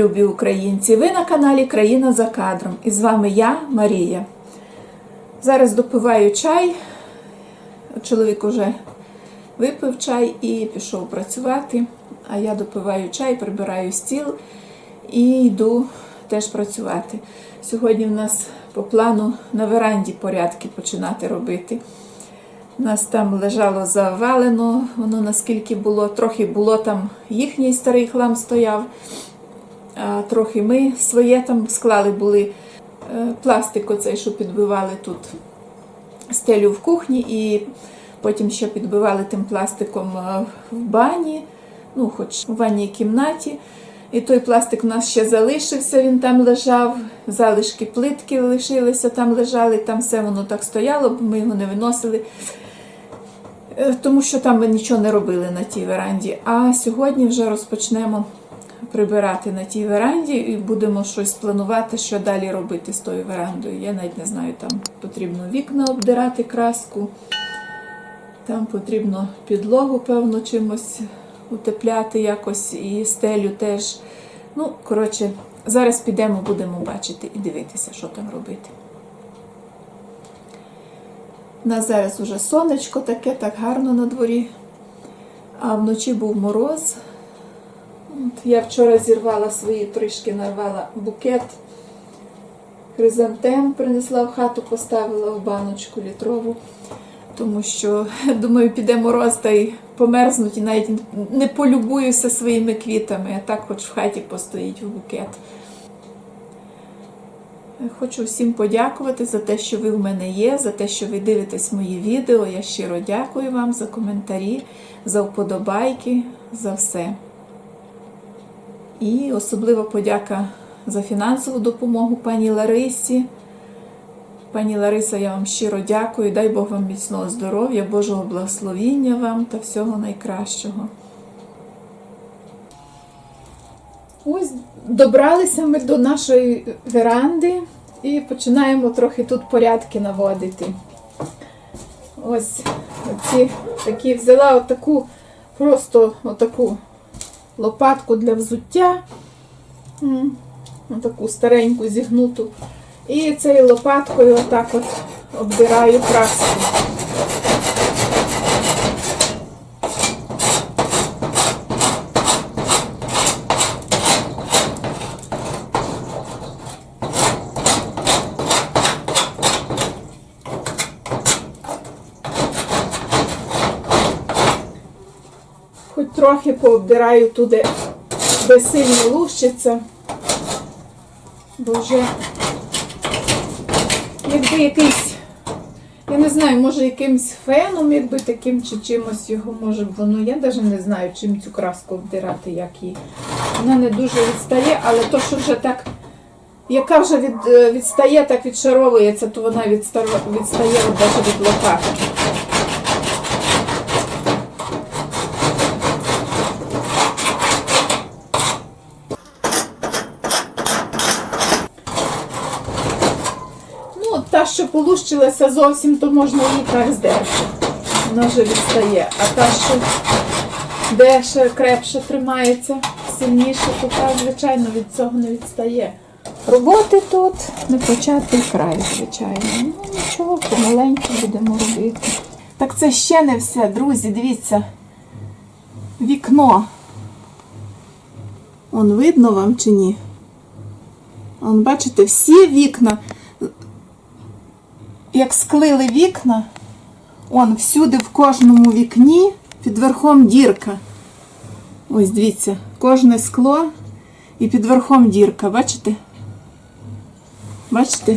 любі українці! Ви на каналі Країна за кадром. І з вами я, Марія. Зараз допиваю чай. Чоловік уже випив чай і пішов працювати. А я допиваю чай, прибираю стіл і йду теж працювати. Сьогодні в нас по плану на веранді порядки починати робити. У нас там лежало завалено, воно наскільки було, трохи було там їхній старий хлам стояв, а трохи ми своє там склали були е, пластик, оцей, що підбивали тут стелю в кухні, і потім ще підбивали тим пластиком е, в бані, ну, хоч в ванній кімнаті. І той пластик у нас ще залишився, він там лежав, залишки плитки лишилися, там лежали, там все воно так стояло, бо ми його не виносили. Е, Тому що там ми нічого не робили на тій веранді. А сьогодні вже розпочнемо прибирати на тій веранді і будемо щось планувати, що далі робити з тою верандою. Я навіть не знаю, там потрібно вікна обдирати краску, там потрібно підлогу, певно, чимось утепляти якось і стелю теж. Ну, коротше, зараз підемо, будемо бачити і дивитися, що там робити. У нас зараз уже сонечко таке, так гарно на дворі. А вночі був мороз. От, я вчора зірвала свої трішки, нарвала букет. Хризантем принесла в хату, поставила в баночку літрову, тому що, думаю, піде мороз та й померзнуть і навіть не полюбуюся своїми квітами, а так хоч в хаті постоїть в букет. Хочу всім подякувати за те, що ви в мене є, за те, що ви дивитесь мої відео. Я щиро дякую вам за коментарі, за вподобайки, за все. І особлива подяка за фінансову допомогу пані Ларисі. Пані Лариса, я вам щиро дякую. Дай Бог вам міцного здоров'я, Божого благословіння вам та всього найкращого. Ось добралися ми до нашої веранди і починаємо трохи тут порядки наводити. Ось ці такі взяла отаку, просто отаку лопатку для взуття, таку стареньку зігнуту. І цією лопаткою отак от обдираю краску. Хоч трохи пообдираю туди, де сильно лущиться, бо вже якби якийсь, я не знаю, може якимсь феном, якби таким чи чимось його може воно. Я навіть не знаю, чим цю краску обдирати, як її. Вона не дуже відстає, але то, що вже так, яка вже від, е, відстає, так відшаровується, то вона відстає навіть від лопатки. Ну, та, що полущилася зовсім, то можна її так здерти. Вона вже відстає. А та, що де крепше тримається, сильніше, то та, звичайно, від цього не відстає. Роботи тут не початий край, звичайно. Ну, нічого, помаленьку будемо робити. Так це ще не все, друзі, дивіться. Вікно. Он видно вам чи ні? Он, бачите, всі вікна як склили вікна, он всюди в кожному вікні під верхом дірка. Ось дивіться, кожне скло і під верхом дірка, бачите? Бачите?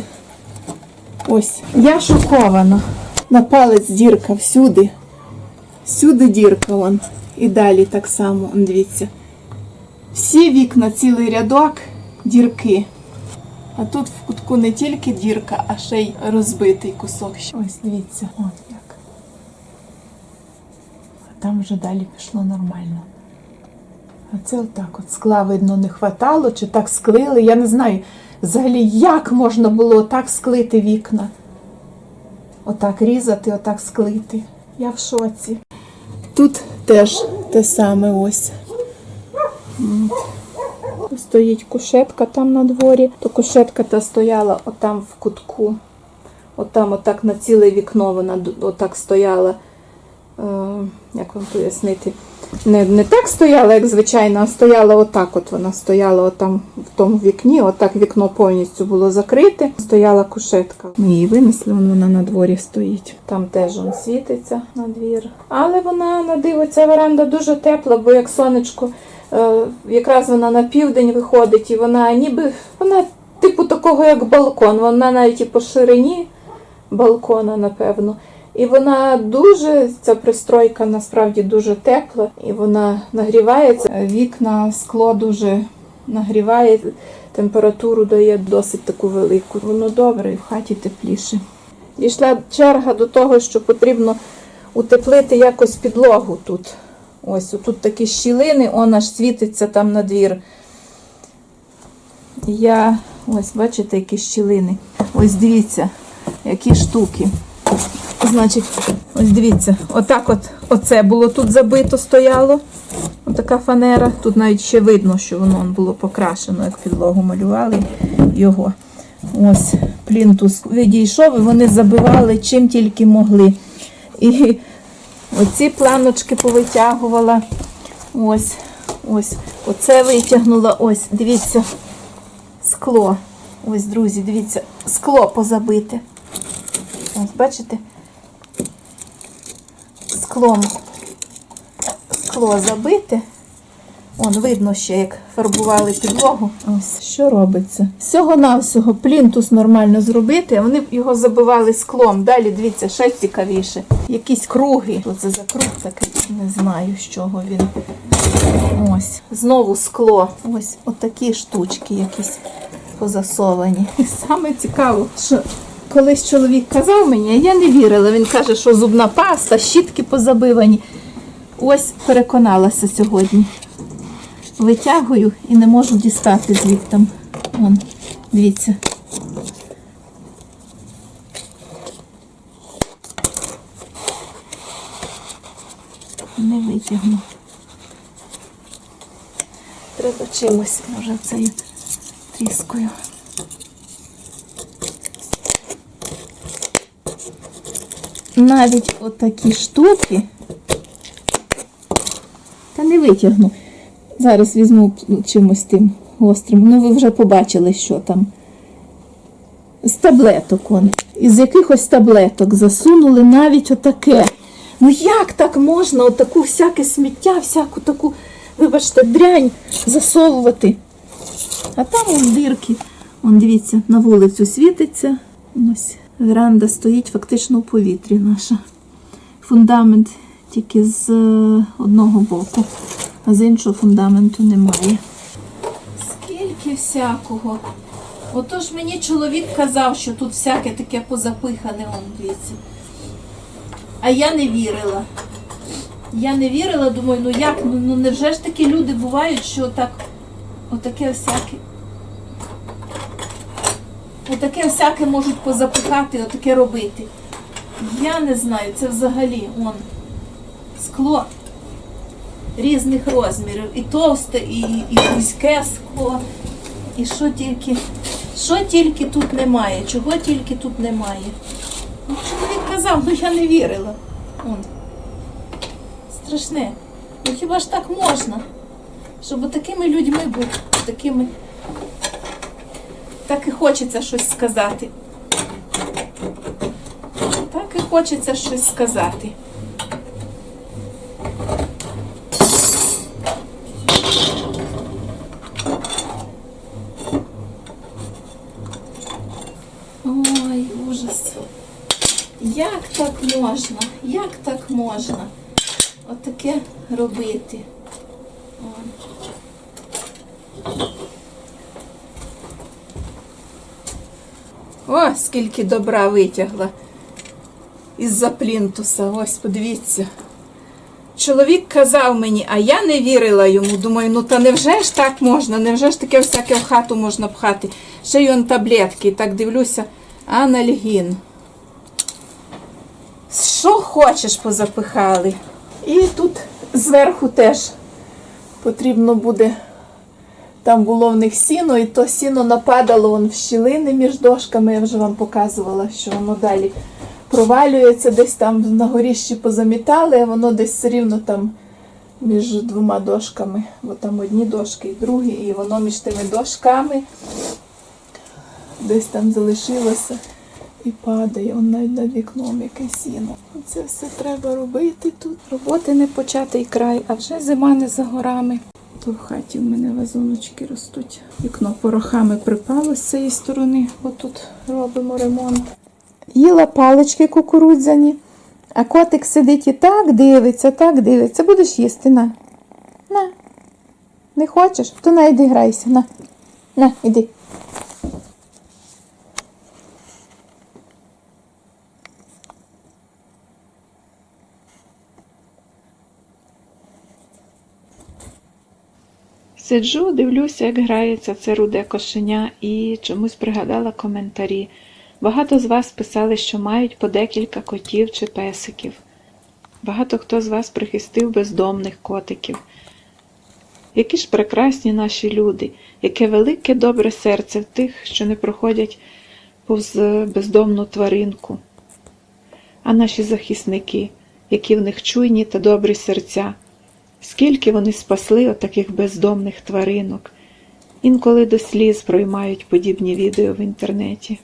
Ось. Я шокована. На палець дірка всюди. Всюди дірка вон. І далі так само, дивіться. Всі вікна, цілий рядок, дірки. А тут в кутку не тільки дірка, а ще й розбитий кусок. Ось дивіться, от як. А там вже далі пішло нормально. А це отак от скла, видно, не хватало, чи так склили. Я не знаю взагалі, як можна було так склити вікна. Отак різати, отак склити. Я в шоці. Тут теж те саме ось. От. Стоїть кушетка там на дворі, то кушетка та стояла отам в кутку. Отам, отак на ціле вікно вона отак стояла. Е, як вам пояснити? Не, не так стояла, як звичайно, а стояла отак. От вона стояла отам в тому вікні, отак вікно повністю було закрите. Стояла кушетка. Ми її винесли, вон вона на дворі стоїть. Там теж он світиться на двір. Але вона на диво, ця веранда дуже тепла, бо як сонечко, якраз вона на південь виходить, і вона ніби вона типу такого, як балкон. Вона навіть і по ширині балкона, напевно. І вона дуже, ця пристройка насправді дуже тепла, і вона нагрівається. Вікна, скло дуже нагріває, температуру дає досить таку велику. Воно добре і в хаті тепліше. Дійшла черга до того, що потрібно утеплити якось підлогу тут. Ось тут такі щілини, он аж світиться там на двір. Я, ось, бачите, які щілини. Ось дивіться, які штуки. Значить, ось дивіться, отак от оце було тут забито, стояло. Отака фанера. Тут навіть ще видно, що воно було покрашено, як підлогу малювали його. Ось плінтус відійшов, і вони забивали чим тільки могли. І оці планочки повитягувала. Ось, ось, оце витягнула. Ось, дивіться, скло. Ось, друзі, дивіться, скло позабите. Ось, бачите? Склом. Скло забите. Он видно ще, як фарбували підлогу. Ось що робиться. Всього-навсього плінтус нормально зробити, а вони його забивали склом. Далі, дивіться, ще цікавіше. Якісь круги. Що це за круг такий? Не знаю, з чого він. Ось. Знову скло. Ось отакі штучки якісь позасовані. І саме цікаво, що колись чоловік казав мені, а я не вірила. Він каже, що зубна паста, щітки позабивані. Ось переконалася сьогодні. Витягую і не можу дістати звідти. Вон, дивіться. Не витягну. Треба чимось, може, цією тріскою. Навіть отакі штуки. Та не витягну. Зараз візьму чимось тим гострим. Ну, ви вже побачили, що там. З таблеток он. Із якихось таблеток засунули навіть отаке. Ну як так можна отаку всяке сміття, всяку таку, вибачте, дрянь засовувати? А там вон дирки. Вон, дивіться, на вулицю світиться. Ось веранда стоїть фактично у повітрі наша. Фундамент тільки з е, одного боку, з іншого фундаменту немає. Скільки всякого. Отож мені чоловік казав, що тут всяке таке позапихане, он дивіться. А я не вірила. Я не вірила, думаю, ну як, ну, ну невже ж такі люди бувають, що так, отаке всяке. Отаке всяке можуть позапихати, отаке робити. Я не знаю, це взагалі он скло різних розмірів. І товсте, і, і вузьке скло. І що тільки, що тільки тут немає, чого тільки тут немає. Ну, чоловік казав, ну я не вірила. Он. Страшне. Ну хіба ж так можна? Щоб такими людьми бути, такими. Так і хочеться щось сказати. Так і хочеться щось сказати. Ой, ужас. Як так можна? Як так можна? Отаке робити. О, скільки добра витягла із-за плінтуса. Ось, подивіться. Чоловік казав мені, а я не вірила йому. Думаю, ну та невже ж так можна? Невже ж таке всяке в хату можна пхати? Ще й он таблетки. Так дивлюся, анальгін. Що хочеш позапихали. І тут зверху теж потрібно буде Там було в них сіно, і то сіно нападало вон в щілини між дошками. Я вже вам показувала, що воно далі провалюється, десь там на горіщі позамітали, а воно десь все рівно там між двома дошками. Бо там одні дошки і другі, і воно між тими дошками десь там залишилося і падає. Он навіть над вікном якесь сіно. Це все треба робити тут. Роботи не початий край, а вже зима не за горами. То в хаті в мене вазоночки ростуть. Вікно порохами припало з цієї сторони, бо тут робимо ремонт. Їла палички кукурудзяні, а котик сидить і так дивиться, так дивиться. Будеш їсти, на. На. Не хочеш? То на йди грайся. На. На, іди. Сиджу, дивлюся, як грається це руде кошеня, і чомусь пригадала коментарі. Багато з вас писали, що мають по декілька котів чи песиків. Багато хто з вас прихистив бездомних котиків. Які ж прекрасні наші люди, яке велике добре серце в тих, що не проходять повз бездомну тваринку. А наші захисники, які в них чуйні та добрі серця. Скільки вони спасли отаких бездомних тваринок. Інколи до сліз проймають подібні відео в інтернеті.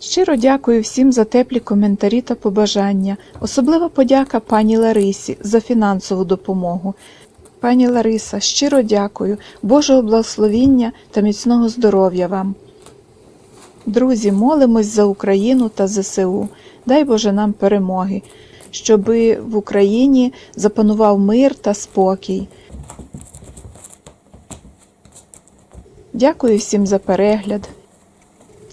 Щиро дякую всім за теплі коментарі та побажання. Особлива подяка пані Ларисі за фінансову допомогу. Пані Лариса, щиро дякую, Божого благословіння та міцного здоров'я вам. Друзі, молимось за Україну та ЗСУ. Дай Боже нам перемоги, щоби в Україні запанував мир та спокій. Дякую всім за перегляд